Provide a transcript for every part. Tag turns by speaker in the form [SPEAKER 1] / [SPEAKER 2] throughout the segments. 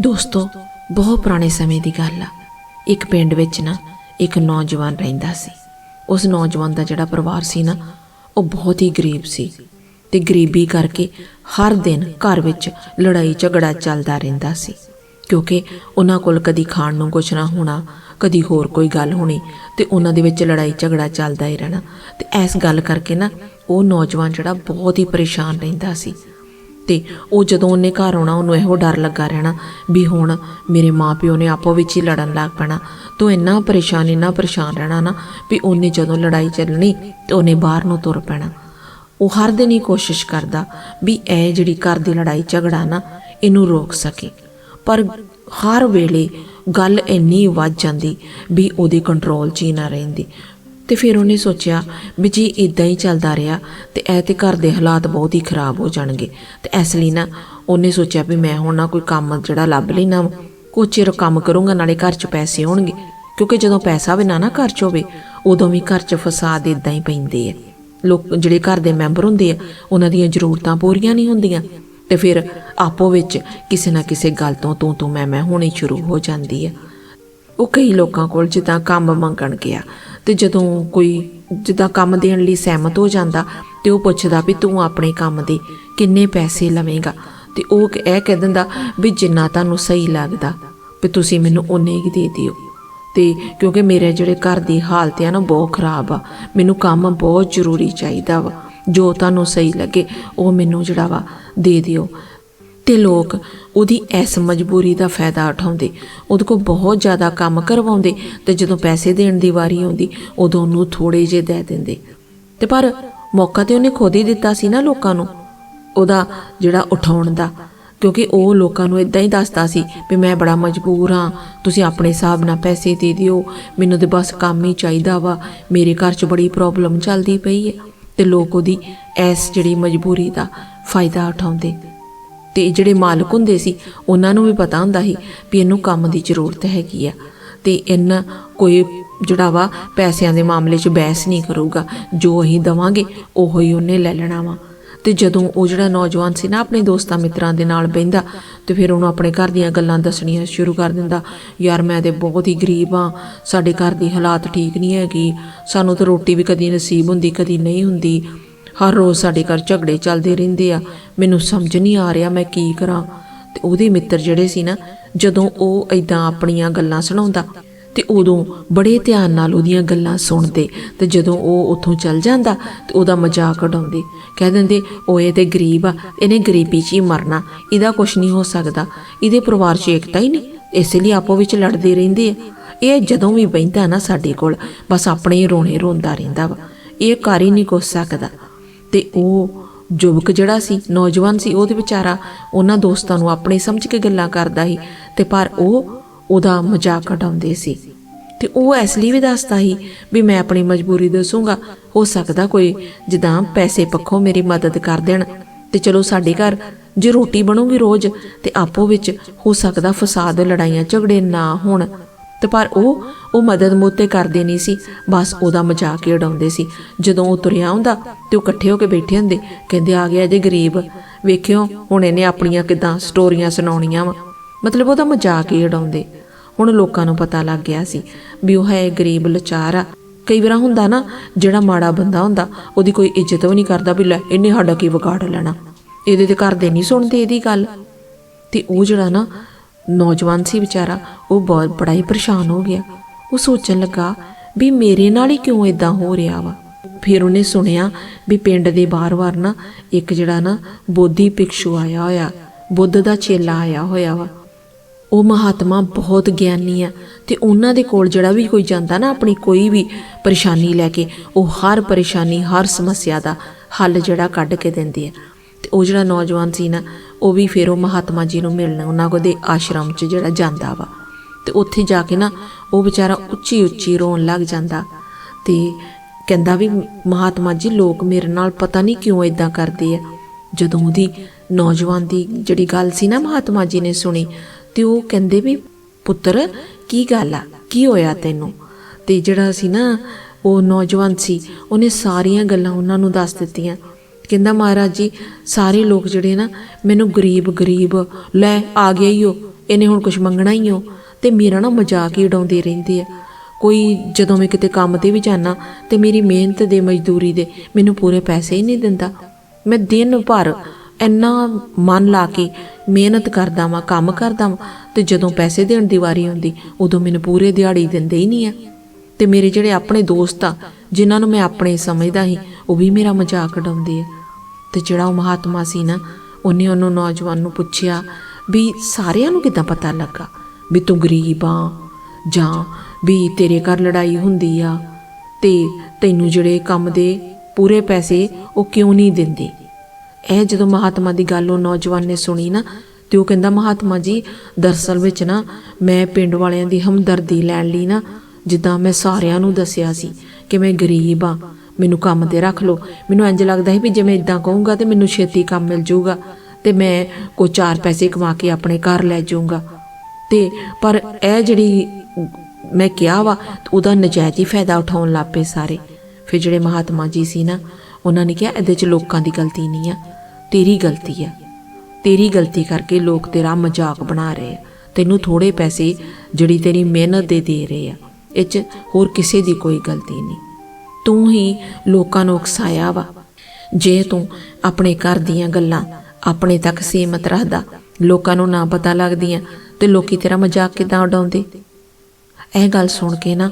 [SPEAKER 1] ਦੋਸਤੋ, ਬਹੁਤ ਪੁਰਾਣੇ ਸਮੇਂ ਦੀ ਗੱਲ ਆ। ਇੱਕ ਪਿੰਡ ਵਿੱਚ ਨਾ ਇੱਕ ਨੌਜਵਾਨ ਰਹਿੰਦਾ ਸੀ। ਉਸ ਨੌਜਵਾਨ ਦਾ ਜਿਹੜਾ ਪਰਿਵਾਰ ਸੀ ਨਾ, ਉਹ ਬਹੁਤ ਹੀ ਗਰੀਬ ਸੀ ਤੇ ਗਰੀਬੀ ਕਰਕੇ ਹਰ ਦਿਨ ਘਰ ਵਿੱਚ ਲੜਾਈ ਝਗੜਾ ਚੱਲਦਾ ਰਹਿੰਦਾ ਸੀ। ਕਿਉਂਕਿ ਉਹਨਾਂ ਕੋਲ ਕਦੀ ਖਾਣ ਨੂੰ ਕੁਛ ਨਾ ਹੋਣਾ, ਕਦੀ ਹੋਰ ਕੋਈ ਗੱਲ ਹੋਣੀ ਤੇ ਉਹਨਾਂ ਦੇ ਵਿੱਚ ਲੜਾਈ ਝਗੜਾ ਚੱਲਦਾ ਹੀ ਰਹਿਣਾ। ਤੇ ਇਸ ਗੱਲ ਕਰਕੇ ਨਾ ਉਹ ਨੌਜਵਾਨ ਜਿਹੜਾ ਬਹੁਤ ਹੀ ਪਰੇਸ਼ਾਨ ਰਹਿੰਦਾ ਸੀ। ਤੇ ਉਹ ਜਦੋਂ ਉਹਨੇ ਘਰ ਆਉਣਾ, ਉਹਨੂੰ ਇਹੋ ਡਰ ਲੱਗਾ ਰਹਿਣਾ ਵੀ ਹੁਣ ਮੇਰੇ ਮਾਪਿਓ ਨੇ ਆਪੋ ਵਿੱਚ ਹੀ ਲੜਨ ਲੱਗ ਪੈਣਾ। ਤੂੰ ਇੰਨਾ ਪਰੇਸ਼ਾਨ ਇੰਨਾ ਪਰੇਸ਼ਾਨ ਰਹਿਣਾ ਨਾ ਵੀ ਉਹਨੇ ਜਦੋਂ ਲੜਾਈ ਚੱਲਣੀ ਤੇ ਉਹਨੇ ਬਾਹਰ ਨੂੰ ਤੁਰ ਪੈਣਾ। ਉਹ ਹਰ ਦਿਨ ਹੀ ਕੋਸ਼ਿਸ਼ ਕਰਦਾ ਵੀ ਇਹ ਜਿਹੜੀ ਘਰ ਦੀ ਲੜਾਈ ਝਗੜਾ ਨਾ, ਇਹਨੂੰ ਰੋਕ ਸਕੇ। ਪਰ ਹਰ ਵੇਲੇ ਗੱਲ ਇੰਨੀ ਵੱਧ ਜਾਂਦੀ ਵੀ ਉਹਦੇ ਕੰਟਰੋਲ 'ਚ ਹੀ ਨਾ ਰਹਿੰਦੀ। ਤੇ ਫਿਰ ਉਹਨੇ ਸੋਚਿਆ ਵੀ ਜੀ ਇਦਾਂ ਹੀ ਚੱਲਦਾ ਰਿਹਾ ਤੇ ਇਹ ਤੇ ਘਰ ਦੇ ਹਾਲਾਤ ਬਹੁਤ ਹੀ ਖਰਾਬ ਹੋ ਜਾਣਗੇ। ਤੇ ਇਸ ਲਈ ਨਾ ਉਹਨੇ ਸੋਚਿਆ ਵੀ ਮੈਂ ਹੁਣ ਨਾ ਕੋਈ ਕੰਮ ਜਿਹੜਾ ਲੱਭ ਲੈਣਾ ਕੁਛ ਚਿਰ ਕੰਮ ਕਰੂੰਗਾ, ਨਾਲੇ ਘਰ 'ਚ ਪੈਸੇ ਹੋਣਗੇ। ਕਿਉਂਕਿ ਜਦੋਂ ਪੈਸਾ ਵੀ ਨਾ ਨਾ ਘਰ 'ਚ ਹੋਵੇ, ਉਦੋਂ ਵੀ ਘਰ 'ਚ ਫਸਾਦ ਇਦਾਂ ਹੀ ਪੈਂਦੇ ਆ। ਲੋਕ ਜਿਹੜੇ ਘਰ ਦੇ ਮੈਂਬਰ ਹੁੰਦੇ ਆ, ਉਹਨਾਂ ਦੀਆਂ ਜ਼ਰੂਰਤਾਂ ਪੂਰੀਆਂ ਨਹੀਂ ਹੁੰਦੀਆਂ। ਤੇ ਫਿਰ ਆਪੋ ਵਿੱਚ ਕਿਸੇ ਨਾ ਕਿਸੇ ਗੱਲ ਤੋਂ ਤੂੰ ਤੂੰ ਮੈਂ ਮੈਂ ਹੋਣੀ ਸ਼ੁਰੂ ਹੋ ਜਾਂਦੀ ਆ। ਉਹ ਕਈ ਲੋਕਾਂ ਕੋਲ ਜਿੱਦਾਂ ਕੰਮ ਮੰਗਣ ਗਿਆ ਤੇ ਜਦੋਂ ਕੋਈ ਜਿੱਦਾਂ ਕੰਮ ਦੇਣ ਲਈ ਸਹਿਮਤ ਹੋ ਜਾਂਦਾ ਤੇ ਉਹ ਪੁੱਛਦਾ ਵੀ ਤੂੰ ਆਪਣੇ ਕੰਮ ਦੇ ਕਿੰਨੇ ਪੈਸੇ ਲਵੇਂਗਾ? ਤੇ ਉਹ ਇਹ ਕਹਿ ਦਿੰਦਾ ਵੀ ਜਿੰਨਾ ਤੁਹਾਨੂੰ ਸਹੀ ਲੱਗਦਾ, ਵੀ ਤੁਸੀਂ ਮੈਨੂੰ ਉਨੇ ਹੀ ਦੇ ਦਿਓ। ਤੇ ਕਿਉਂਕਿ ਮੇਰੇ ਜਿਹੜੇ ਘਰ ਦੀ ਹਾਲਤ ਆ ਨਾ ਬਹੁਤ ਖਰਾਬ ਆ, ਮੈਨੂੰ ਕੰਮ ਬਹੁਤ ਜ਼ਰੂਰੀ ਚਾਹੀਦਾ ਵਾ। ਜੋ ਤੁਹਾਨੂੰ ਸਹੀ ਲੱਗੇ, ਉਹ ਮੈਨੂੰ ਜਿਹੜਾ ਵਾ ਦੇ ਦਿਓ। ਤੇ ਲੋਕ ਉਹਦੀ ਇਸ ਮਜਬੂਰੀ ਦਾ ਫਾਇਦਾ ਉਠਾਉਂਦੇ, ਉਹਦੇ ਕੋਲ ਬਹੁਤ ਜ਼ਿਆਦਾ ਕੰਮ ਕਰਵਾਉਂਦੇ ਤੇ ਜਦੋਂ ਪੈਸੇ ਦੇਣ ਦੀ ਵਾਰੀ ਆਉਂਦੀ, ਉਦੋਂ ਉਹਨੂੰ ਥੋੜੇ ਜਿਹੇ ਦੇ ਦਿੰਦੇ। ਤੇ ਪਰ ਮੌਕਾ ਤੇ ਉਹਨੇ ਖੁਦ ਹੀ ਦਿੱਤਾ ਸੀ ਨਾ ਲੋਕਾਂ ਨੂੰ, ਉਹਦਾ ਜਿਹੜਾ ਉਠਾਉਣ ਦਾ, ਕਿਉਂਕਿ ਉਹ ਲੋਕਾਂ ਨੂੰ ਇਦਾਂ ਹੀ ਦੱਸਦਾ ਸੀ ਵੀ ਮੈਂ ਬੜਾ ਮਜਬੂਰ ਹਾਂ, ਤੁਸੀਂ ਆਪਣੇ ਹਿਸਾਬ ਨਾਲ ਪੈਸੇ ਦੇ ਦਿਓ, ਮੈਨੂੰ ਤੇ ਬਸ ਕੰਮ ਹੀ ਚਾਹੀਦਾ ਵਾ, ਮੇਰੇ ਘਰ 'ਚ ਬੜੀ ਪ੍ਰੋਬਲਮ ਚੱਲਦੀ ਪਈ ਹੈ। ਤੇ ਲੋਕ ਉਹਦੀ ਐਸ ਜਿਹੜੀ ਮਜਬੂਰੀ ਦਾ ਫਾਇਦਾ ਉਠਾਉਂਦੇ। ਤੇ ਜਿਹੜੇ ਮਾਲਕ ਹੁੰਦੇ ਸੀ, ਉਹਨਾਂ ਨੂੰ ਵੀ ਪਤਾ ਹੁੰਦਾ ਸੀ ਵੀ ਇਹਨੂੰ ਕੰਮ ਦੀ ਜ਼ਰੂਰਤ ਹੈਗੀ ਆ। ਤੇ ਇਹਨਾਂ ਕੋਈ ਜਿਹੜਾ ਵਾ ਪੈਸਿਆਂ ਦੇ ਮਾਮਲੇ 'ਚ ਬਹਿਸ ਨਹੀਂ ਕਰੂਗਾ। ਜੋ ਅਸੀਂ ਦਵਾਂਗੇ, ਉਹੋ ਹੀ ਉਹਨੇ ਲੈ ਲੈਣਾ ਵਾ। ਤੇ ਜਦੋਂ ਉਹ ਜਿਹੜਾ ਨੌਜਵਾਨ ਸੀ ਨਾ, ਆਪਣੇ ਦੋਸਤਾਂ ਮਿੱਤਰਾਂ ਦੇ ਨਾਲ ਬਹਿੰਦਾ, ਤੇ ਫਿਰ ਉਹਨੂੰ ਆਪਣੇ ਘਰ ਦੀਆਂ ਗੱਲਾਂ ਦੱਸਣੀਆਂ ਸ਼ੁਰੂ ਕਰ ਦਿੰਦਾ, ਯਾਰ, ਮੈਂ ਤੇ ਬਹੁਤ ਹੀ ਗਰੀਬ ਆ, ਸਾਡੇ ਘਰ ਦੀ ਹਾਲਾਤ ਠੀਕ ਨਹੀਂ ਹੈਗੀ, ਸਾਨੂੰ ਤਾਂ ਰੋਟੀ ਵੀ ਕਦੀ ਨਸੀਬ ਹੁੰਦੀ, ਕਦੀ ਨਹੀਂ ਹੁੰਦੀ। ਹਰ ਰੋਜ਼ ਸਾਡੇ ਘਰ ਝਗੜੇ ਚੱਲਦੇ ਰਹਿੰਦੇ ਆ। ਮੈਨੂੰ ਸਮਝ ਨਹੀਂ ਆ ਰਿਹਾ ਮੈਂ ਕੀ ਕਰਾਂ। ਤੇ ਉਹਦੇ ਮਿੱਤਰ ਜਿਹੜੇ ਸੀ ਨਾ, ਜਦੋਂ ਉਹ ਐਦਾਂ ਆਪਣੀਆਂ ਗੱਲਾਂ ਸੁਣਾਉਂਦਾ, ਤੇ ਉਦੋਂ ਬੜੇ ਧਿਆਨ ਨਾਲ ਉਹਦੀਆਂ ਗੱਲਾਂ ਸੁਣਦੇ। ਤੇ ਜਦੋਂ ਉਹ ਉੱਥੋਂ ਚੱਲ ਜਾਂਦਾ, ਤੇ ਉਹਦਾ ਮਜ਼ਾਕ ਉਡਾਉਂਦੇ। ਕਹਿ ਦਿੰਦੇ ਉਹ ਇਹ ਤੇ ਗਰੀਬ ਆ। ਇਹਨੇ ਗਰੀਬੀ 'ਚ ਹੀ ਮਰਨਾ। ਇਹਦਾ ਕੁਝ ਨਹੀਂ ਹੋ ਸਕਦਾ। ਇਹਦੇ ਪਰਿਵਾਰ 'ਚ ਏਕਤਾ ਹੀ ਨਹੀਂ। ਇਸੇ ਲਈ ਆਪੋ ਵਿੱਚ ਲੜਦੇ ਰਹਿੰਦੇ ਆ। ਇਹ ਜਦੋਂ ਵੀ ਬਹਿੰਦਾ ਨਾ ਸਾਡੇ ਕੋਲ, ਬਸ ਆਪਣੇ ਹੀ ਰੋਣੇ ਰੋਂਦਾ ਰਹਿੰਦਾ ਵਾ। ਇਹ ਕਰ ਹੀ ਨਹੀਂ ਕੁਛ ਸਕਦਾ। ਤੇ ਉਹ ਯੁਵਕ ਜਿਹੜਾ ਸੀ, ਨੌਜਵਾਨ ਸੀ ਉਹਦੇ ਵਿਚਾਰਾ ਉਹਨਾਂ ਦੋਸਤਾਂ ਨੂੰ ਆਪਣੇ ਸਮਝ ਕੇ ਗੱਲਾਂ ਕਰਦਾ ਸੀ ਤੇ ਪਰ ਉਹ ਉਹਦਾ ਮਜ਼ਾਕ ਉਡਾਉਂਦੇ ਸੀ। ਤੇ ਉਹ ਇਸ ਲਈ ਵੀ ਦੱਸਦਾ ਸੀ ਵੀ ਮੈਂ ਆਪਣੀ ਮਜਬੂਰੀ ਦੱਸੂਗਾ, ਹੋ ਸਕਦਾ ਕੋਈ ਜਿੱਦਾਂ ਪੈਸੇ ਪੱਖੋਂ ਮੇਰੀ ਮਦਦ ਕਰ ਦੇਣ ਤੇ ਚਲੋ ਸਾਡੇ ਘਰ, ਜੇ ਰੋਟੀ ਬਣੂਗੀ ਰੋਜ਼ ਤੇ ਆਪੋ ਵਿੱਚ ਹੋ ਸਕਦਾ ਫਸਾਦ ਲੜਾਈਆਂ ਝਗੜੇ ਨਾ ਹੋਣ। ਤੇ ਪਰ ਉਹ ਉਹ ਮਦਦ ਮੋਤੇ ਕਰਦੇ ਨਹੀਂ ਸੀ। ਬਸ ਉਹਦਾ ਮਜ਼ਾਕ ਹੀ ਉਡਾਉਂਦੇ ਸੀ। ਜਦੋਂ ਉਹ ਤੁਰਿਆ ਹੁੰਦਾ ਤੇ ਉਹ ਇਕੱਠੇ ਹੋ ਕੇ ਬੈਠੇ ਹੁੰਦੇ, ਕਹਿੰਦੇ, ਆ ਗਿਆ ਜੇ ਗਰੀਬ। ਵੇਖਿਓ, ਹੁਣ ਇਹਨੇ ਆਪਣੀਆਂ ਕਿਦਾਂ ਸਟੋਰੀਆਂ ਸੁਣਾਉਣੀਆਂ ਵਾ। ਮਤਲਬ ਉਹਦਾ ਮਜ਼ਾਕ ਹੀ ਉਡਾਉਂਦੇ। ਹੁਣ ਲੋਕਾਂ ਨੂੰ ਪਤਾ ਲੱਗ ਗਿਆ ਸੀ ਵੀ ਉਹ ਹੈ ਗਰੀਬ ਲਾਚਾਰ ਆ। ਕਈ ਵਾਰ ਹੁੰਦਾ ਨਾ, ਜਿਹੜਾ ਮਾੜਾ ਬੰਦਾ ਹੁੰਦਾ, ਉਹਦੀ ਕੋਈ ਇੱਜ਼ਤ ਵੀ ਨਹੀਂ ਕਰਦਾ ਵੀ ਲੈ, ਇਹਨੇ ਸਾਡਾ ਕੀ ਵਿਗਾੜ ਲੈਣਾ। ਇਹਦੇ ਤੇ ਘਰ ਦੇ ਨਹੀਂ ਸੁਣਦੇ ਇਹਦੀ ਗੱਲ। ਤੇ ਉਹ ਜਿਹੜਾ ਨਾ ਨੌਜਵਾਨ ਸੀ ਵਿਚਾਰਾ, ਉਹ ਬਹੁਤ ਬੜਾ ਹੀ ਪਰੇਸ਼ਾਨ ਹੋ ਗਿਆ। ਉਹ ਸੋਚਣ ਲੱਗਾ ਵੀ ਮੇਰੇ ਨਾਲ ਹੀ ਕਿਉਂ ਇਦਾਂ ਹੋ ਰਿਹਾ ਵਾ। ਫਿਰ ਉਹਨੇ ਸੁਣਿਆ ਵੀ ਪਿੰਡ ਦੇ ਬਾਹਰ-ਬਾਹਰ ਨਾ ਇੱਕ ਜਿਹੜਾ ਨਾ ਬੋਧੀ ਭਿਕਸ਼ੂ ਆਇਆ ਹੋਇਆ, ਬੁੱਧ ਦਾ ਚੇਲਾ ਆਇਆ ਹੋਇਆ ਵਾ। ਉਹ ਮਹਾਤਮਾ ਬਹੁਤ ਗਿਆਨੀ ਆ ਤੇ ਉਹਨਾਂ ਦੇ ਕੋਲ ਜਿਹੜਾ ਵੀ ਕੋਈ ਜਾਂਦਾ ਨਾ ਆਪਣੀ ਕੋਈ ਵੀ ਪਰੇਸ਼ਾਨੀ ਲੈ ਕੇ, ਉਹ ਹਰ ਪਰੇਸ਼ਾਨੀ, ਹਰ ਸਮੱਸਿਆ ਦਾ ਹੱਲ ਜਿਹੜਾ ਕੱਢ ਕੇ ਦਿੰਦੇ ਆ। ਉਹ ਜਿਹੜਾ ਨੌਜਵਾਨ ਸੀ ਨਾ, ਉਹ ਵੀ ਫਿਰ ਉਹ ਮਹਾਤਮਾ ਜੀ ਨੂੰ ਮਿਲਣ, ਉਹਨਾਂ ਕੋ ਦੇ ਆਸ਼ਰਮ 'ਚ ਜਿਹੜਾ ਜਾਂਦਾ ਵਾ। ਤੇ ਉੱਥੇ ਜਾ ਕੇ ਨਾ ਉਹ ਵਿਚਾਰਾ ਉੱਚੀ ਉੱਚੀ ਰੋਣ ਲੱਗ ਜਾਂਦਾ ਤੇ ਕਹਿੰਦਾ ਵੀ ਮਹਾਤਮਾ ਜੀ, ਲੋਕ ਮੇਰੇ ਨਾਲ ਪਤਾ ਨਹੀਂ ਕਿਉਂ ਇਦਾਂ ਕਰਦੇ ਆ। ਜਦੋਂ ਉਹਦੀ ਨੌਜਵਾਨ ਦੀ ਜਿਹੜੀ ਗੱਲ ਸੀ ਨਾ ਮਹਾਤਮਾ ਜੀ ਨੇ ਸੁਣੀ, ਤੇ ਉਹ ਕਹਿੰਦੇ ਵੀ, ਪੁੱਤਰ, ਕੀ ਗੱਲ ਆ? ਕੀ ਹੋਇਆ ਤੈਨੂੰ? ਤੇ ਜਿਹੜਾ ਸੀ ਨਾ ਉਹ ਨੌਜਵਾਨ ਸੀ, ਉਹਨੇ ਸਾਰੀਆਂ ਗੱਲਾਂ ਉਹਨਾਂ ਨੂੰ ਦੱਸ ਦਿੱਤੀਆਂ। ਕਹਿੰਦਾ, ਮਹਾਰਾਜ ਜੀ, ਸਾਰੇ ਲੋਕ ਜਿਹੜੇ ਨਾ, ਮੈਨੂੰ ਗਰੀਬ ਗਰੀਬ, ਲੈ ਆ ਗਿਆ ਹੀ ਉਹ ਇਹਨੇ ਹੁਣ ਕੁਝ ਮੰਗਣਾ ਹੀ ਹੋ ਤੇ ਮੇਰਾ ਨਾ ਮਜ਼ਾਕ ਹੀ ਉਡਾਉਂਦੇ ਰਹਿੰਦੇ ਆ। ਕੋਈ ਜਦੋਂ ਮੈਂ ਕਿਤੇ ਕੰਮ ਤੇ ਵੀ ਜਾਣਾ ਤੇ ਮੇਰੀ ਮਿਹਨਤ ਦੇ, ਮਜ਼ਦੂਰੀ ਦੇ ਮੈਨੂੰ ਪੂਰੇ ਪੈਸੇ ਹੀ ਨਹੀਂ ਦਿੰਦਾ। ਮੈਂ ਦਿਨ ਭਰ ਇੰਨਾ ਮਨ ਲਾ ਕੇ ਮਿਹਨਤ ਕਰਦਾ ਵਾਂ, ਕੰਮ ਕਰਦਾ ਵਾਂ ਤੇ ਜਦੋਂ ਪੈਸੇ ਦੇਣ ਦੀ ਵਾਰੀ ਆਉਂਦੀ, ਉਦੋਂ ਮੈਨੂੰ ਪੂਰੇ ਦਿਹਾੜੀ ਦਿੰਦੇ ਹੀ ਨਹੀਂ ਆ। ਤੇ ਮੇਰੇ ਜਿਹੜੇ ਆਪਣੇ ਦੋਸਤ ਆ, ਜਿਨ੍ਹਾਂ ਨੂੰ ਮੈਂ ਆਪਣੇ ਸਮਝਦਾ ਸੀ, ਉਹ ਵੀ ਮੇਰਾ ਮਜ਼ਾਕ ਉਡਾਉਂਦੇ ਆ। ਤੇ ਜਿਹੜਾ ਉਹ ਮਹਾਤਮਾ ਸੀ ਨਾ, ਉਹਨੇ ਉਹਨੂੰ ਨੌਜਵਾਨ ਨੂੰ ਪੁੱਛਿਆ ਵੀ ਸਾਰਿਆਂ ਨੂੰ ਕਿਦਾਂ ਪਤਾ ਲੱਗਾ? ਵੀ ਤੂੰ ਗਰੀਬ ਆ ਜਾਂ ਵੀ ਤੇਰੇ ਘਰ ਲੜਾਈ ਹੁੰਦੀ ਆ ਤੇ ਤੈਨੂੰ ਜਿਹੜੇ ਕੰਮ ਦੇ ਪੂਰੇ ਪੈਸੇ ਉਹ ਕਿਉਂ ਨਹੀਂ ਦਿੰਦੇ? ਇਹ ਜਦੋਂ ਮਹਾਤਮਾ ਦੀ ਗੱਲ ਉਹ ਨੌਜਵਾਨ ਨੇ ਸੁਣੀ ਨਾ, ਤੇ ਉਹ ਕਹਿੰਦਾ, ਮਹਾਤਮਾ ਜੀ, ਦਰਸਲ ਵਿੱਚ ਨਾ ਮੈਂ ਪਿੰਡ ਵਾਲਿਆਂ ਦੀ ਹਮਦਰਦੀ ਲੈਣ ਲਈ ਨਾ, ਜਿੱਦਾਂ ਮੈਂ ਸਾਰਿਆਂ ਨੂੰ ਦੱਸਿਆ ਸੀ ਕਿ ਮੈਂ ਗਰੀਬ ਆ ਮੈਨੂੰ ਕੰਮ ਤੇ ਰੱਖ ਲਓ। ਮੈਨੂੰ ਇੰਜ ਲੱਗਦਾ ਸੀ ਵੀ ਜੇ ਮੈਂ ਇਦਾਂ ਕਹੂੰਗਾ ਤੇ ਮੈਨੂੰ ਛੇਤੀ ਕੰਮ ਮਿਲ ਜਾਊਗਾ ਤੇ ਮੈਂ ਕੋਈ ਚਾਰ ਪੈਸੇ ਕਮਾ ਕੇ ਆਪਣੇ ਘਰ ਲੈ ਜਾਊਂਗਾ। ਤੇ ਪਰ ਇਹ ਜਿਹੜੀ ਮੈਂ ਕਿਹਾ ਵਾ, ਉਹਦਾ ਨਜਾਇਜ਼ ਹੀ ਫਾਇਦਾ ਉਠਾਉਣ ਲੱਗ ਪਏ ਸਾਰੇ। ਫਿਰ ਜਿਹੜੇ ਮਹਾਤਮਾ ਜੀ ਸੀ ਨਾ, ਉਹਨਾਂ ਨੇ ਕਿਹਾ, ਇਹਦੇ 'ਚ ਲੋਕਾਂ ਦੀ ਗਲਤੀ ਨਹੀਂ ਆ, ਤੇਰੀ ਗਲਤੀ ਆ। ਤੇਰੀ ਗਲਤੀ ਕਰਕੇ ਲੋਕ ਤੇਰਾ ਮਜ਼ਾਕ ਬਣਾ ਰਹੇ ਆ। ਤੈਨੂੰ ਥੋੜੇ ਪੈਸੇ ਜਿਹੜੀ ਤੇਰੀ ਮਿਹਨਤ ਦੇ ਦੇ ਰਹੇ ਆ। ਇਹ 'ਚ ਹੋਰ ਕਿਸੇ ਦੀ ਕੋਈ ਗਲਤੀ ਨਹੀਂ। ਤੂੰ ਹੀ ਲੋਕਾਂ ਨੂੰ ਉਕਸਾਇਆ ਵਾ। ਜੇ ਤੂੰ ਆਪਣੇ ਘਰ ਦੀਆਂ ਗੱਲਾਂ ਆਪਣੇ ਤੱਕ ਸੀਮਤ ਰੱਖਦਾ, ਲੋਕਾਂ ਨੂੰ ਨਾ ਪਤਾ ਲੱਗਦੀਆਂ, ਤੇ ਲੋਕੀ ਤੇਰਾ ਮਜ਼ਾਕ ਕਿਦਾਂ ਉਡਾਉਂਦੇ? ਇਹ ਗੱਲ ਸੁਣ ਕੇ ਨਾ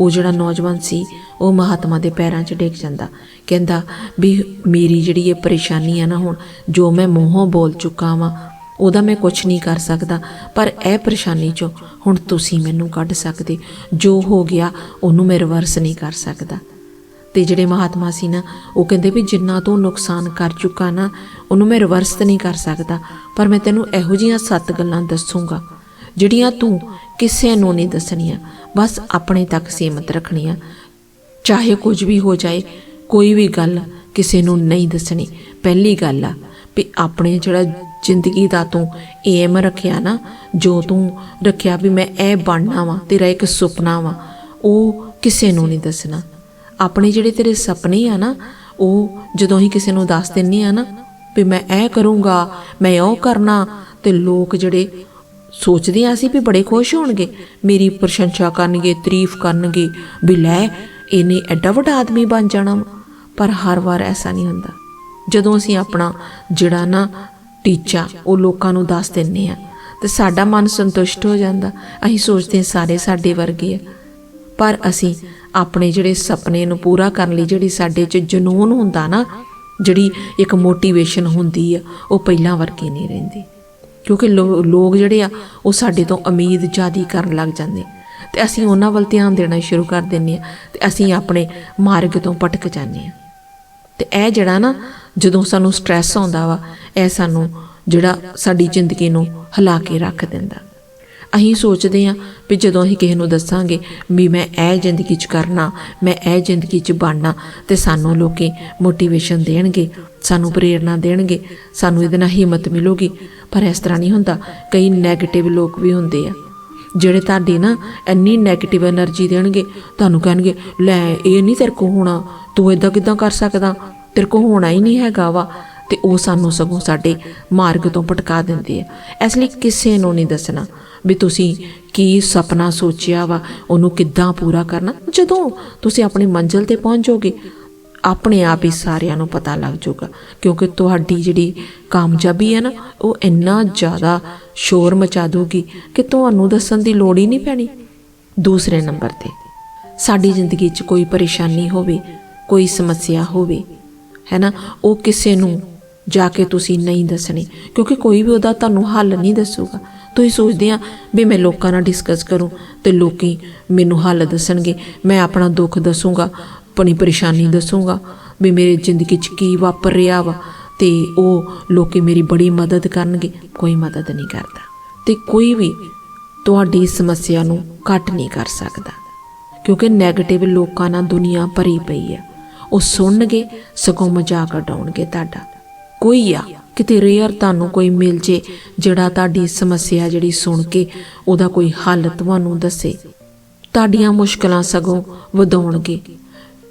[SPEAKER 1] ਉਹ ਜਿਹੜਾ ਨੌਜਵਾਨ ਸੀ, ਉਹ ਮਹਾਤਮਾ ਦੇ ਪੈਰਾਂ 'ਚ ਡਿੱਗ ਜਾਂਦਾ। ਕਹਿੰਦਾ ਵੀ ਮੇਰੀ ਜਿਹੜੀ ਇਹ ਪਰੇਸ਼ਾਨੀ ਆ ਨਾ ਹੁਣ, ਜੋ ਮੈਂ ਮੂੰਹੋਂ ਬੋਲ ਚੁੱਕਾ ਵਾਂ, ਉਹਦਾ ਮੈਂ ਕੁਝ ਨਹੀਂ ਕਰ ਸਕਦਾ। ਪਰ ਇਹ ਪਰੇਸ਼ਾਨੀ 'ਚੋਂ ਹੁਣ ਤੁਸੀਂ ਮੈਨੂੰ ਕੱਢ ਸਕਦੇ, ਜੋ ਹੋ ਗਿਆ ਉਹਨੂੰ ਮੈਂ ਰਿਵਰਸ ਨਹੀਂ ਕਰ ਸਕਦਾ। ਤੇ ਜਿਹੜੇ ਮਹਾਤਮਾ ਸੀ ਨਾ, ਉਹ ਕਹਿੰਦੇ ਵੀ ਜਿੰਨਾ ਤੂੰ ਨੁਕਸਾਨ ਕਰ ਚੁੱਕਾ ਨਾ, ਉਹਨੂੰ ਮੈਂ ਰਿਵਰਸ ਤਾਂ ਨਹੀਂ ਕਰ ਸਕਦਾ, ਪਰ ਮੈਂ ਤੈਨੂੰ ਇਹੋ ਜੀਆਂ ਸੱਤ ਗੱਲਾਂ ਦੱਸੂਗਾ, ਜਿਹੜੀਆਂ ਤੂੰ ਕਿਸੇ ਨੂੰ ਨਹੀਂ ਦੱਸਣੀਆਂ, ਬਸ ਆਪਣੇ ਤੱਕ ਸੀਮਤ ਰੱਖਣੀਆਂ। ਚਾਹੇ ਕੁਝ ਵੀ ਹੋ ਜਾਏ, ਕੋਈ ਵੀ ਗੱਲ ਕਿਸੇ ਨੂੰ ਨਹੀਂ ਦੱਸਣੀ। ਪਹਿਲੀ ਗੱਲ ਆ ਵੀ ਆਪਣੇ ਜਿਹੜਾ ਜ਼ਿੰਦਗੀ ਦਾ ਤੂੰ ਏਮ ਰੱਖਿਆ ਨਾ, ਜੋ ਤੂੰ ਰੱਖਿਆ ਵੀ ਮੈਂ ਇਹ ਬਣਨਾ ਵਾ, ਤੇਰਾ ਇੱਕ ਸੁਪਨਾ ਵਾ, ਉਹ ਕਿਸੇ ਨੂੰ ਨਹੀਂ ਦੱਸਣਾ। ਆਪਣੇ ਜਿਹੜੇ ਤੇਰੇ ਸੁਪਨੇ ਆ ਨਾ, ਉਹ ਜਦੋਂ ਹੀ ਕਿਸੇ ਨੂੰ ਦੱਸ ਦਿੰਨੀ ਆ ਨਾ, ਵੀ ਮੈਂ ਇਹ ਕਰੂੰਗਾ, ਮੈਂ ਉਹ ਕਰਨਾ, ਤੇ ਲੋਕ ਜਿਹੜੇ ਸੋਚਦੇ ਆ ਸੀ ਵੀ ਬੜੇ ਖੁਸ਼ ਹੋਣਗੇ, ਮੇਰੀ ਪ੍ਰਸ਼ੰਸਾ ਕਰਨਗੇ, ਤਾਰੀਫ ਕਰਨਗੇ, ਵੀ ਲੈ, ਇਹਨੇ ਐਡਾ ਵੱਡਾ ਆਦਮੀ ਬਣ ਜਾਣਾ ਵਾ। ਪਰ ਹਰ ਵਾਰ ਐਸਾ ਨਹੀਂ ਹੁੰਦਾ। ਜਦੋਂ ਅਸੀਂ ਆਪਣਾ ਜਿਹੜਾ ਨਾ ਟੀਚਾ, ਉਹ ਲੋਕਾਂ ਨੂੰ ਦੱਸ ਦਿੰਨੇ ਆ, ਤੇ ਸਾਡਾ ਮਨ ਸੰਤੁਸ਼ਟ ਹੋ ਜਾਂਦਾ। ਅਸੀਂ ਸੋਚਦੇ ਹਾਂ ਸਾਰੇ ਸਾਡੇ ਵਰਗੇ ਆ। ਪਰ ਅਸੀਂ ਆਪਣੇ ਜਿਹੜੇ ਸੁਪਨੇ ਨੂੰ ਪੂਰਾ ਕਰਨ ਲਈ ਜਿਹੜੀ ਸਾਡੇ 'ਚ ਜਨੂਨ ਹੁੰਦਾ ਨਾ, ਜਿਹੜੀ ਇੱਕ ਮੋਟੀਵੇਸ਼ਨ ਹੁੰਦੀ ਆ, ਉਹ ਪਹਿਲਾਂ ਵਰਗੀ ਨਹੀਂ ਰਹਿੰਦੀ। ਕਿਉਂਕਿ ਲੋ- ਲੋਕ ਜਿਹੜੇ ਆ, ਉਹ ਸਾਡੇ ਤੋਂ ਉਮੀਦ ਜ਼ਿਆਦੀ ਕਰਨ ਲੱਗ ਜਾਂਦੇ। ਤੇ ਅਸੀਂ ਉਹਨਾਂ ਵੱਲ ਧਿਆਨ ਦੇਣਾ ਸ਼ੁਰੂ ਕਰ ਦਿੰਨੇ ਆ ਤੇ ਅਸੀਂ ਆਪਣੇ ਮਾਰਗ ਤੋਂ ਭਟਕ ਜਾਂਦੇ ਆ ਤੇ ਇਹ ਜਿਹੜਾ ਨਾ, ਜਦੋਂ ਸਾਨੂੰ ਸਟ੍ਰੈਸ ਆਉਂਦਾ ਵਾ, ਇਹ ਸਾਨੂੰ ਜਿਹੜਾ ਸਾਡੀ ਜ਼ਿੰਦਗੀ ਨੂੰ ਹਿਲਾ ਕੇ ਰੱਖ ਦਿੰਦਾ। ਅਸੀਂ ਸੋਚਦੇ ਹਾਂ ਵੀ ਜਦੋਂ ਅਸੀਂ ਕਿਸੇ ਨੂੰ ਦੱਸਾਂਗੇ ਵੀ ਮੈਂ ਇਹ ਜ਼ਿੰਦਗੀ 'ਚ ਕਰਨਾ, ਮੈਂ ਇਹ ਜ਼ਿੰਦਗੀ 'ਚ ਬਣਨਾ, ਤੇ ਸਾਨੂੰ ਲੋਕੀ ਮੋਟੀਵੇਸ਼ਨ ਦੇਣਗੇ, ਸਾਨੂੰ ਪ੍ਰੇਰਣਾ ਦੇਣਗੇ, ਸਾਨੂੰ ਇਹਦੇ ਨਾਲ ਹਿੰਮਤ ਮਿਲੂਗੀ। ਪਰ ਇਸ ਤਰ੍ਹਾਂ ਨਹੀਂ ਹੁੰਦਾ, ਕਈ ਨੈਗੇਟਿਵ ਲੋਕ ਵੀ ਹੁੰਦੇ ਆ। ਜਿਹੜੇ ਤੁਹਾਡੀ ਨਾ ਇੰਨੀ ਨੈਗੇਟਿਵ એનર્ਜੀ ਦੇਣਗੇ, ਤੁਹਾਨੂੰ ਕਹਿਣਗੇ, ਲੈ, ਇਹ ਨਹੀਂ ਤੇਰੇ ਕੋ ਹੋਣਾ, ਤੂੰ ਇਦਾਂ ਕਿਦਾਂ ਕਰ ਸਕਦਾ? ਤੇਰੇ ਕੋ ਹੋਣਾ ਹੀ ਨਹੀਂ ਹੈਗਾ ਵਾ। ਤੇ ਉਹ ਸਾਨੂੰ ਸਗੋਂ ਸਾਡੇ ਮਾਰਗ ਤੋਂ ਭਟਕਾ ਦਿੰਦੇ ਆ। ਇਸ ਲਈ ਕਿਸੇ ਨੂੰ ਨਹੀਂ ਦੱਸਣਾ। ਵੀ ਤੁਸੀਂ ਕੀ ਸੁਪਨਾ ਸੋਚਿਆ ਵਾ? ਉਹਨੂੰ ਕਿੱਦਾਂ ਪੂਰਾ ਕਰਨਾ? ਜਦੋਂ ਤੁਸੀਂ ਆਪਣੀ ਮੰਜ਼ਿਲ ਤੇ ਪਹੁੰਚੋਗੇ ਆਪਣੇ ਆਪ ਹੀ ਸਾਰਿਆਂ ਨੂੰ ਪਤਾ ਲੱਗ ਜਾਊਗਾ। ਕਿਉਂਕਿ ਤੁਹਾਡੀ ਜਿਹੜੀ ਕਾਮਯਾਬੀ ਹੈ ਨਾ, ਉਹ ਇੰਨਾ ਜ਼ਿਆਦਾ ਸ਼ੋਰ ਮਚਾ ਦੂਗੀ ਕਿ ਤੁਹਾਨੂੰ ਦੱਸਣ ਦੀ ਲੋੜ ਹੀ ਨਹੀਂ ਪੈਣੀ। ਦੂਸਰੇ ਨੰਬਰ ਤੇ, ਸਾਡੀ ਜ਼ਿੰਦਗੀ 'ਚ ਕੋਈ ਪਰੇਸ਼ਾਨੀ ਹੋਵੇ, ਕੋਈ ਸਮੱਸਿਆ ਹੋਵੇ ਹੈ ਨਾ ਉਹ ਕਿਸੇ ਨੂੰ ਜਾ ਕੇ ਤੁਸੀਂ ਨਹੀਂ ਦੱਸਣੀ। ਕਿਉਂਕਿ ਕੋਈ ਵੀ ਉਹਦਾ ਤੁਹਾਨੂੰ ਹੱਲ ਨਹੀਂ ਦੱਸੂਗਾ। ਤੁਸੀਂ ਸੋਚਦੇ ਆ ਵੀ ਮੈਂ ਲੋਕਾਂ ਨਾਲ ਡਿਸਕਸ ਕਰੂੰ ਤੇ ਲੋਕੀ ਮੈਨੂੰ ਹੱਲ ਦੱਸਣਗੇ। ਮੈਂ ਆਪਣਾ ਦੁੱਖ ਦੱਸੂਗਾ, ਆਪਣੀ ਪਰੇਸ਼ਾਨੀ ਦੱਸੂਗਾ ਵੀ ਮੇਰੇ ਜ਼ਿੰਦਗੀ 'ਚ ਕੀ ਵਾਪਰ ਰਿਹਾ ਵਾ ਤੇ ਉਹ ਲੋਕੀ ਮੇਰੀ ਬੜੀ ਮਦਦ ਕਰਨਗੇ। ਕੋਈ ਮਦਦ ਨਹੀਂ ਕਰਦਾ ਤੇ ਕੋਈ ਵੀ ਤੁਹਾਡੀ ਸਮੱਸਿਆ ਨੂੰ ਘੱਟ ਨਹੀਂ ਕਰ ਸਕਦਾ ਕਿਉਂਕਿ 네ਗੇਟਿਵ ਲੋਕਾਂ ਨਾਲ ਦੁਨੀਆ ਭਰੀ ਪਈ ਆ ਉਹ ਸੁਣਨਗੇ, ਸਗੋਂ ਮਜ਼ਾਕ ਉਡਾਉਣਗੇ ਤੁਹਾਡਾ। ਕੋਈ ਆ ਕਿਤੇ ਰੇਅਰ ਤੁਹਾਨੂੰ ਕੋਈ ਮਿਲ ਜੇ, ਜਿਹੜਾ ਤੁਹਾਡੀ ਸਮੱਸਿਆ ਜਿਹੜੀ ਸੁਣ ਕੇ ਉਹਦਾ ਕੋਈ ਹੱਲ ਤੁਹਾਨੂੰ ਦੱਸੇ। ਤੁਹਾਡੀਆਂ ਮੁਸ਼ਕਲਾਂ ਸਗੋਂ ਵਧਾਉਣਗੇ।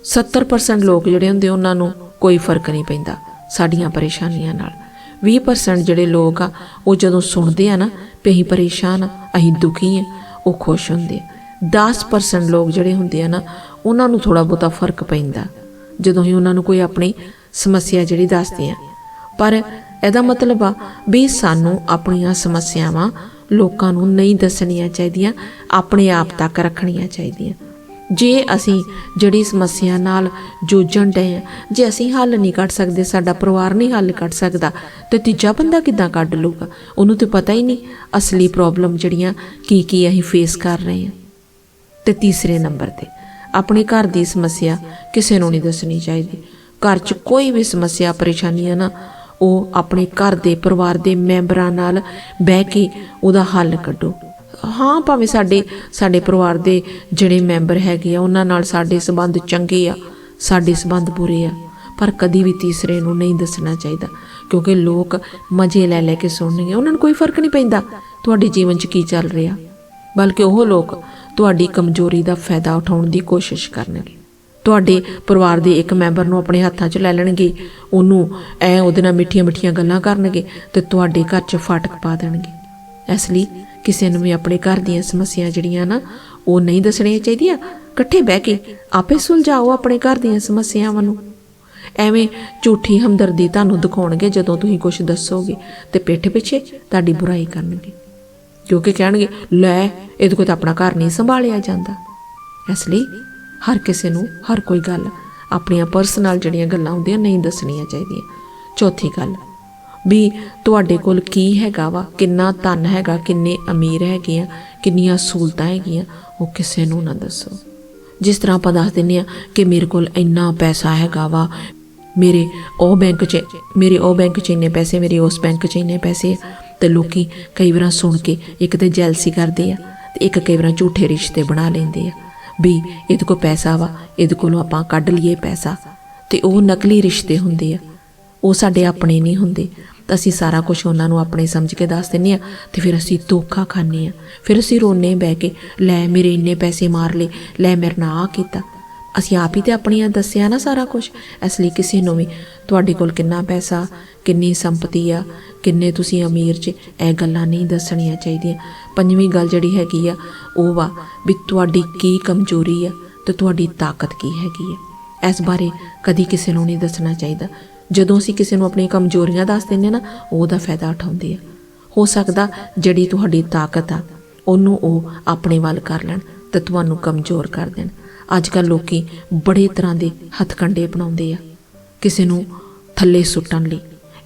[SPEAKER 1] 70% ਲੋਕ ਜਿਹੜੇ ਹੁੰਦੇ ਉਹਨਾਂ ਨੂੰ ਕੋਈ ਫ਼ਰਕ ਨਹੀਂ ਪੈਂਦਾ ਸਾਡੀਆਂ ਪਰੇਸ਼ਾਨੀਆਂ ਨਾਲ। 20% ਜਿਹੜੇ ਲੋਕ ਆ, ਉਹ ਜਦੋਂ ਸੁਣਦੇ ਆ ਨਾ ਵੀ ਅਸੀਂ ਪਰੇਸ਼ਾਨ ਆ, ਅਸੀਂ ਦੁਖੀ ਆ, ਉਹ ਖੁਸ਼ ਹੁੰਦੇ ਆ। 10% ਲੋਕ ਜਿਹੜੇ ਹੁੰਦੇ ਆ ਨਾ, ਉਹਨਾਂ ਨੂੰ ਥੋੜਾ ਬਹੁਤਾ ਫ਼ਰਕ ਪੈਂਦਾ। ਜਦੋਂ ਹੀ ਉਹਨਾਂ ਨੂੰ ਕੋਈ ਆਪਣੀ ਸਮੱਸਿਆ ਜਿਹੜੀ ਦੱਸਦੇ ਆ। ਪਰ ਇਹਦਾ ਮਤਲਬ ਆ ਵੀ ਸਾਨੂੰ ਆਪਣੀਆਂ ਸਮੱਸਿਆਵਾਂ ਲੋਕਾਂ ਨੂੰ ਨਹੀਂ ਦੱਸਣੀਆਂ ਚਾਹੀਦੀਆਂ, ਆਪਣੇ ਆਪ ਤੱਕ ਰੱਖਣੀਆਂ ਚਾਹੀਦੀਆਂ। ਜੇ ਅਸੀਂ ਜਿਹੜੀ ਸਮੱਸਿਆ ਨਾਲ ਜੂਝਣ ਡਏ ਆ ਜੇ ਅਸੀਂ ਹੱਲ ਨਹੀਂ ਕੱਢ ਸਕਦੇ, ਸਾਡਾ ਪਰਿਵਾਰ ਨਹੀਂ ਹੱਲ ਕੱਢ ਸਕਦਾ, ਤੇ ਤੀਜਾ ਬੰਦਾ ਕਿੱਦਾਂ ਕੱਢ ਲੂਗਾ ਉਹਨੂੰ ਤੇ ਪਤਾ ਹੀ ਨਹੀਂ ਅਸਲੀ ਪ੍ਰੋਬਲਮ ਜਿਹੜੀਆਂ ਕੀ ਕੀ ਅਸੀਂ ਫੇਸ ਕਰ ਰਹੇ ਹਾਂ। ਤੇ ਤੀਸਰੇ ਨੰਬਰ ਤੇ, ਆਪਣੇ ਘਰ ਦੀ ਸਮੱਸਿਆ ਕਿਸੇ ਨੂੰ ਨਹੀਂ ਦੱਸਣੀ ਚਾਹੀਦੀ। ਘਰ 'ਚ ਕੋਈ ਵੀ ਸਮੱਸਿਆ ਪਰੇਸ਼ਾਨੀ ਹੈ ਨਾ ਉਹ ਆਪਣੇ ਘਰ ਦੇ ਪਰਿਵਾਰ ਦੇ ਮੈਂਬਰਾਂ ਨਾਲ ਬਹਿ ਕੇ ਉਹਦਾ ਹੱਲ ਕੱਢੋ। ਹਾਂ, ਭਾਵੇਂ ਸਾਡੇ ਸਾਡੇ ਪਰਿਵਾਰ ਦੇ ਜਿਹੜੇ ਮੈਂਬਰ ਹੈਗੇ ਆ, ਉਹਨਾਂ ਨਾਲ ਸਾਡੇ ਸਬੰਧ ਚੰਗੇ ਆ, ਸਾਡੇ ਸਬੰਧ ਬੁਰੇ ਆ, ਪਰ ਕਦੀ ਵੀ ਤੀਸਰੇ ਨੂੰ ਨਹੀਂ ਦੱਸਣਾ ਚਾਹੀਦਾ, ਕਿਉਂਕਿ ਲੋਕ ਮਜ਼ੇ ਲੈ ਲੈ ਕੇ ਸੁਣਨਗੇ ਉਹਨਾਂ ਨੂੰ ਕੋਈ ਫ਼ਰਕ ਨਹੀਂ ਪੈਂਦਾ, ਤੁਹਾਡੇ ਜੀਵਨ 'ਚ ਕੀ ਚੱਲ ਰਿਹਾ। ਬਲਕਿ ਉਹ ਲੋਕ ਤੁਹਾਡੀ ਕਮਜ਼ੋਰੀ ਦਾ ਫਾਇਦਾ ਉਠਾਉਣ ਦੀ ਕੋਸ਼ਿਸ਼ ਕਰਨਗੇ। ਤੁਹਾਡੇ ਪਰਿਵਾਰ ਦੇ ਇੱਕ ਮੈਂਬਰ ਨੂੰ ਆਪਣੇ ਹੱਥਾਂ 'ਚ ਲੈ ਲੈਣਗੇ। ਉਹਨੂੰ ਐ ਉਹਦੇ ਨਾਲ ਮਿੱਠੀਆਂ-ਮਿੱਠੀਆਂ ਗੱਲਾਂ ਕਰਨਗੇ ਤੇ ਤੁਹਾਡੇ ਘਰ 'ਚ ਫਾਟਕ ਪਾ ਦੇਣਗੇ। ਇਸ ਲਈ ਕਿਸੇ ਨੂੰ ਵੀ ਆਪਣੇ ਘਰ ਦੀਆਂ ਸਮੱਸਿਆ ਜਿਹੜੀਆਂ ਨਾ, ਉਹ ਨਹੀਂ ਦੱਸਣੀਆਂ ਚਾਹੀਦੀਆਂ। ਇਕੱਠੇ ਬਹਿ ਕੇ ਆਪੇ ਸੁਲਝਾਓ ਆਪਣੇ ਘਰ ਦੀਆਂ ਸਮੱਸਿਆਵਾਂ ਨੂੰ। ਐਵੇਂ ਝੂਠੀ ਹਮਦਰਦੀ ਤੁਹਾਨੂੰ ਦਿਖਾਉਣਗੇ ਜਦੋਂ ਤੁਸੀਂ ਕੁਝ ਦੱਸੋਗੇ ਤੇ ਪਿੱਠ ਪਿੱਛੇ ਤੁਹਾਡੀ ਬੁਰਾਈ ਕਰਨਗੇ। ਕਿਉਂਕਿ ਕਹਿਣਗੇ, ਲੈ, ਇਹਦੇ ਕੋਲ ਤਾਂ ਆਪਣਾ ਘਰ ਨਹੀਂ ਸੰਭਾਲਿਆ ਜਾਂਦਾ। ਇਸ ਲਈ ਹਰ ਕਿਸੇ ਨੂੰ ਹਰ ਕੋਈ ਗੱਲ ਆਪਣੀਆਂ ਪਰਸਨਲ ਜਿਹੜੀਆਂ ਗੱਲਾਂ ਹੁੰਦੀਆਂ ਨਹੀਂ ਦੱਸਣੀਆਂ ਚਾਹੀਦੀਆਂ ਚੌਥੀ ਗੱਲ, ਵੀ ਤੁਹਾਡੇ ਕੋਲ ਕੀ ਹੈਗਾ ਵਾ, ਕਿੰਨਾ ਧਨ ਹੈਗਾ, ਕਿੰਨੇ ਅਮੀਰ ਹੈਗੇ ਆ ਕਿੰਨੀਆਂ ਸਹੂਲਤਾਂ ਹੈਗੀਆਂ, ਉਹ ਕਿਸੇ ਨੂੰ ਨਾ ਦੱਸੋ ਜਿਸ ਤਰ੍ਹਾਂ ਆਪਾਂ ਦੱਸ ਦਿੰਨੇ ਆ ਕਿ ਮੇਰੇ ਕੋਲ ਇੰਨਾ ਪੈਸਾ ਹੈਗਾ ਵਾ, ਮੇਰੇ ਉਹ ਬੈਂਕ 'ਚ, ਮੇਰੇ ਉਹ ਬੈਂਕ 'ਚ ਇੰਨੇ ਪੈਸੇ, ਮੇਰੇ ਉਸ ਬੈਂਕ 'ਚ ਇੰਨੇ ਪੈਸੇ ਆ। ਤੇ ਲੋਕੀ ਕਈ ਵਾਰਾਂ ਸੁਣ ਕੇ ਇੱਕ ਤੇ ਜੈਲਸੀ ਕਰਦੇ ਆ, ਤੇ ਇੱਕ ਕਈ ਵਾਰ ਝੂਠੇ ਰਿਸ਼ਤੇ ਬਣਾ ਲੈਂਦੇ ਆ ਵੀ ਇਹਦੇ ਕੋਲ ਪੈਸਾ ਵਾ, ਇਹਦੇ ਕੋਲੋਂ ਆਪਾਂ ਕੱਢ ਲਈਏ ਪੈਸਾ। ਤੇ ਉਹ ਨਕਲੀ ਰਿਸ਼ਤੇ ਹੁੰਦੇ ਆ। ਉਹ ਸਾਡੇ ਆਪਣੇ ਨਹੀਂ ਹੁੰਦੇ। ਤਾਂ ਅਸੀਂ ਸਾਰਾ ਕੁਝ ਉਹਨਾਂ ਨੂੰ ਆਪਣੇ ਸਮਝ ਕੇ ਦੱਸ ਦਿੰਨੇ ਆ ਤੇ ਫਿਰ ਅਸੀਂ ਧੋਖਾ ਖਾਂਦੇ ਆ। ਫਿਰ ਅਸੀਂ ਰੋਨੇ ਬਹਿ ਕੇ, ਲੈ ਮੇਰੇ ਇੰਨੇ ਪੈਸੇ ਮਾਰ ਲਏ, ਲੈ ਮੇਰੇ ਨਾਲ ਆ ਕੀਤਾ। ਅਸੀਂ ਆਪ ਹੀ ਤੇ ਆਪਣੀਆਂ ਦੱਸਿਆ ਨਾ ਸਾਰਾ ਕੁਝ ਇਸ ਲਈ ਕਿਸੇ ਨੂੰ ਵੀ ਤੁਹਾਡੇ ਕੋਲ ਕਿੰਨਾ ਪੈਸਾ, ਕਿੰਨੀ ਸੰਪਤੀ ਆ, ਕਿੰਨੇ ਤੁਸੀਂ ਅਮੀਰ ਚ ਇਹ ਗੱਲਾਂ ਨਹੀਂ ਦੱਸਣੀਆਂ ਚਾਹੀਦੀਆਂ। ਪੰਜਵੀਂ ਗੱਲ ਜਿਹੜੀ ਹੈਗੀ ਆ, ਉਹ ਵਾ ਵੀ ਤੁਹਾਡੀ ਕੀ ਕਮਜ਼ੋਰੀ ਆ ਤੇ ਤੁਹਾਡੀ ਤਾਕਤ ਕੀ ਹੈਗੀ ਆ। ਇਸ ਬਾਰੇ ਕਦੀ ਕਿਸੇ ਨੂੰ ਨਹੀਂ ਦੱਸਣਾ ਚਾਹੀਦਾ। ਜਦੋਂ ਅਸੀਂ ਕਿਸੇ ਨੂੰ ਆਪਣੀਆਂ ਕਮਜ਼ੋਰੀਆਂ ਦੱਸ ਦਿੰਦੇ ਨਾ ਉਹਦਾ ਫਾਇਦਾ ਉਠਾਉਂਦੇ ਆ। ਹੋ ਸਕਦਾ ਜਿਹੜੀ ਤੁਹਾਡੀ ਤਾਕਤ ਆ, ਉਹਨੂੰ ਉਹ ਆਪਣੇ ਵੱਲ ਕਰ ਲੈਣ ਤੇ ਤੁਹਾਨੂੰ ਕਮਜ਼ੋਰ ਕਰ ਦੇਣ। ਅੱਜ ਕੱਲ ਲੋਕੀ ਬੜੇ ਤਰ੍ਹਾਂ ਦੇ ਹੱਥਕੰਡੇ ਬਣਾਉਂਦੇ ਆ। ਕਿਸੇ ਨੂੰ ਥੱਲੇ ਸੁੱਟਣ ਲਈ,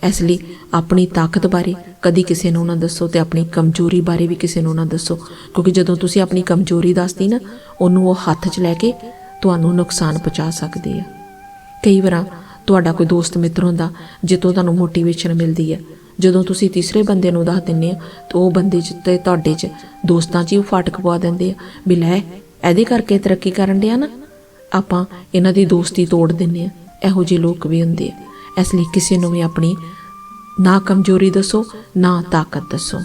[SPEAKER 1] ਇਸ ਲਈ ਆਪਣੀ ਤਾਕਤ ਬਾਰੇ ਕਦੀ ਕਿਸੇ ਨੂੰ ਨਾ ਦੱਸੋ ਤੇ ਆਪਣੀ ਕਮਜ਼ੋਰੀ ਬਾਰੇ ਵੀ ਕਿਸੇ ਨੂੰ ਨਾ ਦੱਸੋ। ਕਿਉਂਕਿ ਜਦੋਂ ਤੁਸੀਂ ਆਪਣੀ ਕਮਜ਼ੋਰੀ ਦੱਸਦੀ ਨਾ, ਉਹਨੂੰ ਉਹ ਹੱਥ 'ਚ ਲੈ ਕੇ ਤੁਹਾਨੂੰ ਨੁਕਸਾਨ ਪਹੁੰਚਾ ਸਕਦੇ ਆ। ਕਈ ਵਾਰਾਂ ਤੁਹਾਡਾ ਕੋਈ ਦੋਸਤ ਮਿੱਤਰ ਹੁੰਦਾ ਜਿੱਤੋਂ ਤੁਹਾਨੂੰ ਮੋਟੀਵੇਸ਼ਨ ਮਿਲਦੀ ਹੈ ਜਦੋਂ ਤੁਸੀਂ ਤੀਸਰੇ ਬੰਦੇ ਨੂੰ ਦੱਸ ਦਿੰਦੇ ਆ, ਤਾਂ ਉਹ ਬੰਦੇ 'ਚ ਤੇ ਤੁਹਾਡੇ 'ਚ ਦੋਸਤਾਂ 'ਚ ਹੀ ਫਾਟਕ ਪਵਾ ਦਿੰਦੇ ਆ ਵੀ ਲੈ ਇਹਦੇ ਕਰਕੇ ਤਰੱਕੀ ਕਰਨ ਡਿਆ ਨਾ। ਆਪਾਂ ਇਹਨਾਂ ਦੀ ਦੋਸਤੀ ਤੋੜ ਦਿੰਨੇ ਆ। ਇਹੋ ਜਿਹੇ ਲੋਕ ਵੀ ਹੁੰਦੇ ਆ। ਇਸ ਲਈ ਕਿਸੇ ਨੂੰ ਵੀ ਆਪਣੀ ਨਾ ਕਮਜ਼ੋਰੀ ਦੱਸੋ, ਨਾ ਤਾਕਤ ਦੱਸੋ।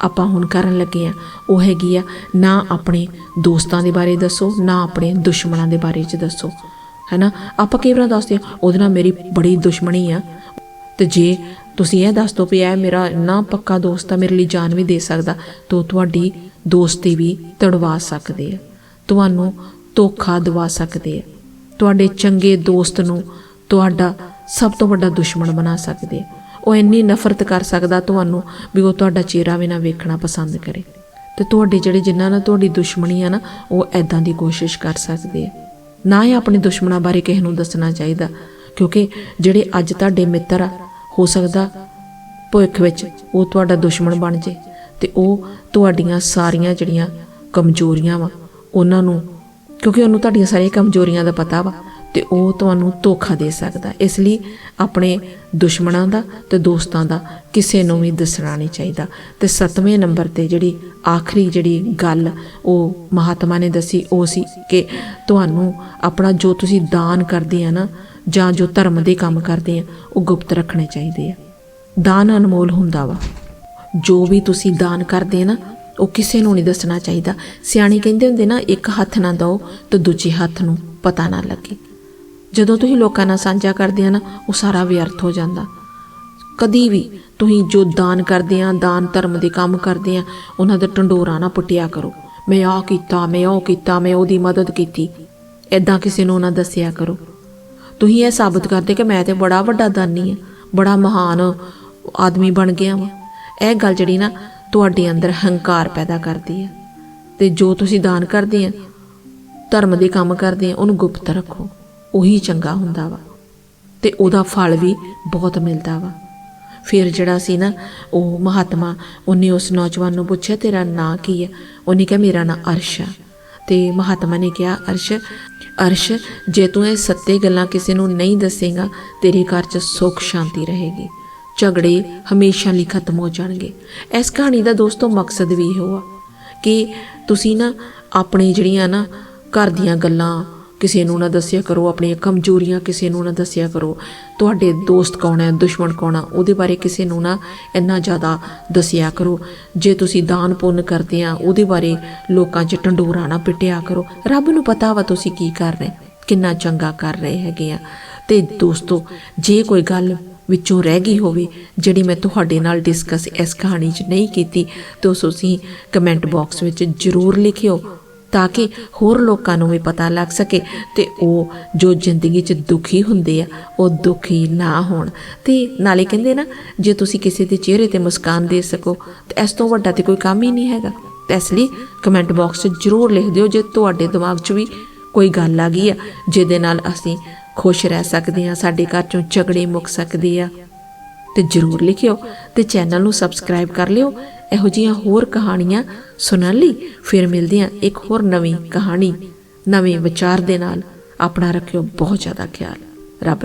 [SPEAKER 1] ਆਪਾਂ ਹੁਣ ਕਰਨ ਲੱਗੇ ਆ। ਉਹ ਹੈਗੀ ਆ, ਨਾ ਆਪਣੇ ਦੋਸਤਾਂ ਦੇ ਬਾਰੇ ਦੱਸੋ, ਨਾ ਆਪਣੇ ਦੁਸ਼ਮਣਾਂ ਦੇ ਬਾਰੇ ਚ ਦੱਸੋ। ਹੈਨਾ? ਆਪਾਂ ਕਈ ਵਾਰ ਦੱਸਦੇ ਆ, ਉਹਦੇ ਨਾਲ ਮੇਰੀ ਬੜੀ ਦੁਸ਼ਮਣੀ ਆ। ਤੇ ਜੇ ਤੁਸੀਂ ਇਹ ਦੱਸ ਦੋ ਵੀ ਇਹ ਮੇਰਾ ਇੰਨਾ ਪੱਕਾ ਦੋਸਤ ਆ, ਮੇਰੇ ਲਈ ਜਾਨ ਵੀ ਦੇ ਸਕਦਾ, ਤਾਂ ਤੁਹਾਡੀ ਦੋਸਤੀ ਵੀ ਤੜਵਾ ਸਕਦੇ ਆ। ਤੁਹਾਨੂੰ ਧੋਖਾ ਦਵਾ ਸਕਦੇ ਆ। ਤੁਹਾਡੇ ਚੰਗੇ ਦੋਸਤ ਨੂੰ ਤੁਹਾਡਾ ਸਭ ਤੋਂ ਵੱਡਾ ਦੁਸ਼ਮਣ ਬਣਾ ਸਕਦੇ ਆ। ਉਹ ਇੰਨੀ ਨਫ਼ਰਤ ਕਰ ਸਕਦਾ ਤੁਹਾਨੂੰ ਵੀ ਉਹ ਤੁਹਾਡਾ ਚਿਹਰਾ ਵੀ ਨਾ ਵੇਖਣਾ ਪਸੰਦ ਕਰੇ। ਤੇ ਤੁਹਾਡੇ ਜਿਹੜੇ ਜਿਨ੍ਹਾਂ ਨਾਲ ਤੁਹਾਡੀ ਦੁਸ਼ਮਣੀ ਆ ਨਾ, ਉਹ ਐਦਾਂ ਦੀ ਕੋਸ਼ਿਸ਼ ਕਰ ਸਕਦੇ ਆ। ਨਾ ਹੀ ਆਪਣੇ ਦੁਸ਼ਮਣਾਂ ਬਾਰੇ ਕਿਸੇ ਨੂੰ ਦੱਸਣਾ ਚਾਹੀਦਾ, ਕਿਉਂਕਿ ਜਿਹੜੇ ਅੱਜ ਤੁਹਾਡੇ ਮਿੱਤਰ ਆ, ਹੋ ਸਕਦਾ ਭਵਿੱਖ ਵਿੱਚ ਉਹ ਤੁਹਾਡਾ ਦੁਸ਼ਮਣ ਬਣ ਜੇ ਤੇ ਉਹ ਤੁਹਾਡੀਆਂ ਸਾਰੀਆਂ ਜਿਹੜੀਆਂ ਕਮਜ਼ੋਰੀਆਂ ਵਾ ਉਹਨਾਂ ਨੂੰ, ਕਿਉਂਕਿ ਉਹਨੂੰ ਤੁਹਾਡੀਆਂ ਸਾਰੀਆਂ ਕਮਜ਼ੋਰੀਆਂ ਦਾ ਪਤਾ ਵਾ ਤੇ ਉਹ ਤੁਹਾਨੂੰ ਧੋਖਾ ਦੇ ਸਕਦਾ। ਇਸ ਲਈ ਆਪਣੇ ਦੁਸ਼ਮਣਾਂ ਦਾ ਤੇ ਦੋਸਤਾਂ ਦਾ ਕਿਸੇ ਨੂੰ ਵੀ ਦੱਸਣਾ ਨਹੀਂ ਚਾਹੀਦਾ। ਤੇ ਸੱਤਵੇਂ ਨੰਬਰ ਤੇ ਜਿਹੜੀ ਆਖਰੀ ਜਿਹੜੀ ਗੱਲ ਉਹ ਮਹਾਤਮਾ ਨੇ ਦੱਸੀ, ਉਹ ਸੀ ਕਿ ਤੁਹਾਨੂੰ ਆਪਣਾ ਜੋ ਤੁਸੀਂ ਦਾਨ ਕਰਦੇ ਆ ਨਾ, ਜਾਂ ਜੋ ਧਰਮ ਦੇ ਕੰਮ ਕਰਦੇ ਆ, ਉਹ ਗੁਪਤ ਰੱਖਣੇ ਚਾਹੀਦੇ ਆ। ਦਾਨ ਅਨਮੋਲ ਹੁੰਦਾ ਵਾ। ਜੋ ਵੀ ਤੁਸੀਂ ਦਾਨ ਕਰਦੇ ਨਾ ਉਹ ਕਿਸੇ ਨੂੰ ਨਹੀਂ ਦੱਸਣਾ ਚਾਹੀਦਾ। ਸਿਆਣੇ ਕਹਿੰਦੇ ਹੁੰਦੇ ਨਾ, ਇੱਕ ਹੱਥ ਨਾ ਦਿਓ ਤਾਂ ਦੂਜੇ ਹੱਥ ਨੂੰ ਪਤਾ ਨਾ ਲੱਗੇ। ਜਦੋਂ ਤੁਸੀਂ ਲੋਕਾਂ ਨਾਲ ਸਾਂਝਾ ਕਰਦੇ ਆ ਨਾ, ਉਹ ਸਾਰਾ ਵਿਅਰਥ ਹੋ ਜਾਂਦਾ। ਕਦੀ ਵੀ ਤੁਸੀਂ ਜੋ ਦਾਨ ਕਰਦੇ ਆ, ਦਾਨ ਧਰਮ ਦੇ ਕੰਮ ਕਰਦੇ ਆ, ਉਹਨਾਂ ਦਾ ਢੰਡੋਰਾ ਨਾ ਪੁੱਟਿਆ ਕਰੋ। ਮੈਂ ਆਹ ਕੀਤਾ, ਮੈਂ ਉਹ ਕੀਤਾ, ਮੈਂ ਉਹਦੀ ਮਦਦ ਕੀਤੀ। ਐਦਾਂ ਕਿਸੇ ਨੂੰ ਨਾ ਦੱਸਿਆ ਕਰੋ। ਤੁਸੀਂ ਇਹ ਸਾਬਤ ਕਰਦੇ ਕਿ ਮੈਂ ਤੇ ਬੜਾ ਵੱਡਾ ਦਾਨੀ ਆ, ਬੜਾ ਮਹਾਨ ਆਦਮੀ ਬਣ ਗਿਆ ਵਾਂ। ਇਹ ਗੱਲ ਜਿਹੜੀ ਨਾ ਤੁਹਾਡੇ ਅੰਦਰ ਹੰਕਾਰ ਪੈਦਾ ਕਰਦੀ ਹੈ ਤੇ ਜੋ ਤੁਸੀਂ ਦਾਨ ਕਰਦੇ ਆ, ਧਰਮ ਦੇ ਕੰਮ ਕਰਦੇ ਆ, ਉਹਨੂੰ ਗੁਪਤ ਰੱਖੋ, ਉਹੀ ਚੰਗਾ ਹੁੰਦਾ ਵਾ। ਤੇ ਉਹਦਾ ਫਲ ਵੀ ਬਹੁਤ ਮਿਲਦਾ ਵਾ। ਫਿਰ ਜਿਹੜਾ ਸੀ ਨਾ, ਉਹ ਮਹਾਤਮਾ, ਉਹਨੇ ਉਸ ਨੌਜਵਾਨ ਨੂੰ ਪੁੱਛਿਆ, ਤੇਰਾ ਨਾਂ ਕੀ ਹੈ? ਉਹਨੇ ਕਿਹਾ, ਮੇਰਾ ਨਾਂ ਅਰਸ਼ ਆ। ਤੇ ਮਹਾਤਮਾ ਨੇ ਕਿਹਾ, ਅਰਸ਼ ਅਰਸ਼, ਜੇ ਤੂੰ ਇਹ ਸੱਤੇ ਗੱਲਾਂ ਕਿਸੇ ਨੂੰ ਨਹੀਂ ਦੱਸੇਗਾ, ਤੇਰੇ ਘਰ 'ਚ ਸੁੱਖ ਸ਼ਾਂਤੀ ਰਹੇਗੀ। ਝਗੜੇ ਹਮੇਸ਼ਾ ਲਈ ਖਤਮ ਹੋ ਜਾਣਗੇ। ਇਸ ਕਹਾਣੀ ਦਾ ਦੋਸਤੋ ਮਕਸਦ ਵੀ ਇਹੋ ਆ ਕਿ ਤੁਸੀਂ ਨਾ ਆਪਣੀ ਜਿਹੜੀਆਂ ਨਾ ਘਰ ਦੀਆਂ ਗੱਲਾਂ ਕਿਸੇ ਨੂੰ ਨਾ ਦੱਸਿਆ ਕਰੋ, ਆਪਣੀਆਂ ਕਮਜ਼ੋਰੀਆਂ ਕਿਸੇ ਨੂੰ ਨਾ ਦੱਸਿਆ ਕਰੋ, ਤੁਹਾਡੇ ਦੋਸਤ ਕੌਣ ਹੈ, ਦੁਸ਼ਮਣ ਕੌਣ ਆ, ਉਹਦੇ ਬਾਰੇ ਕਿਸੇ ਨੂੰ ਨਾ ਇੰਨਾ ਜ਼ਿਆਦਾ ਦੱਸਿਆ ਕਰੋ। ਜੇ ਤੁਸੀਂ ਦਾਨ ਪੁੰਨ ਕਰਦੇ ਆ, ਉਹਦੇ ਬਾਰੇ ਲੋਕਾਂ 'ਚ ਢੰਡੋਰਾ ਨਾ ਪਿੱਟਿਆ ਕਰੋ। ਰੱਬ ਨੂੰ ਪਤਾ ਵਾ ਤੁਸੀਂ ਕੀ ਕਰ ਰਹੇ, ਕਿੰਨਾ ਚੰਗਾ ਕਰ ਰਹੇ ਹੈਗੇ ਆ। ਤੇ ਦੋਸਤੋ, ਜੇ ਕੋਈ ਗੱਲ ਵਿੱਚੋਂ ਰਹਿ ਗਈ ਹੋਵੇ, ਜਿਹੜੀ ਮੈਂ ਤੁਹਾਡੇ ਨਾਲ ਡਿਸਕਸ ਇਸ ਕਹਾਣੀ 'ਚ ਨਹੀਂ ਕੀਤੀ, ਤਾਂ ਤੁਸੀਂ ਕਮੈਂਟ ਬਾਕਸ ਵਿੱਚ ਜ਼ਰੂਰ ਲਿਖਿਓ, ਤਾਂ ਕਿ ਹੋਰ ਲੋਕਾਂ ਨੂੰ ਵੀ ਪਤਾ ਲੱਗ ਸਕੇ ਤੇ ਉਹ ਜੋ ਜ਼ਿੰਦਗੀ 'ਚ ਦੁਖੀ ਹੁੰਦੇ ਆ, ਉਹ ਦੁਖੀ ਨਾ ਹੋਣ। ਤੇ ਨਾਲੇ ਕਹਿੰਦੇ ਨਾ, ਜੇ ਤੁਸੀਂ ਕਿਸੇ ਦੇ ਚਿਹਰੇ ਤੇ ਮੁਸਕਾਨ ਦੇ ਸਕੋ, ਤੇ ਇਸ ਤੋਂ ਵੱਡਾ ਤੇ ਕੋਈ ਕੰਮ ਹੀ ਨਹੀਂ ਹੈਗਾ। ਤੇ ਇਸ ਲਈ ਕਮੈਂਟ ਬਾਕਸ 'ਚ ਜ਼ਰੂਰ ਲਿਖ ਦਿਓ, ਜੇ ਤੁਹਾਡੇ ਦਿਮਾਗ 'ਚ ਵੀ ਕੋਈ ਗੱਲ ਆ ਗਈ ਆ, ਜਿਹਦੇ ਨਾਲ ਅਸੀਂ ਖੁਸ਼ ਰਹਿ ਸਕਦੇ ਆ ਸਾਡੇ ਘਰ 'ਚੋਂ ਝਗੜੇ ਮੁੱਕ ਸਕਦੇ ਆ। ਤੇ ਜਰੂਰ ਲਿਖਿਓ ਤੇ ਚੈਨਲ ਨੂੰ ਸਬਸਕ੍ਰਾਈਬ ਕਰ ਲਿਓ। ਇਹੋ ਜਿਹੀਆਂ ਹੋਰ ਕਹਾਣੀਆਂ ਸੁਣਨ ਲਈ ਫਿਰ ਮਿਲਦੇ ਹਾਂ ਇੱਕ ਹੋਰ ਨਵੀਂ ਕਹਾਣੀ, ਨਵੇਂ ਵਿਚਾਰ ਦੇ ਨਾਲ। ਆਪਣਾ ਰੱਖਿਓ ਬਹੁਤ ਜ਼ਿਆਦਾ ਖਿਆਲ। ਰੱਬ ਰੱਬ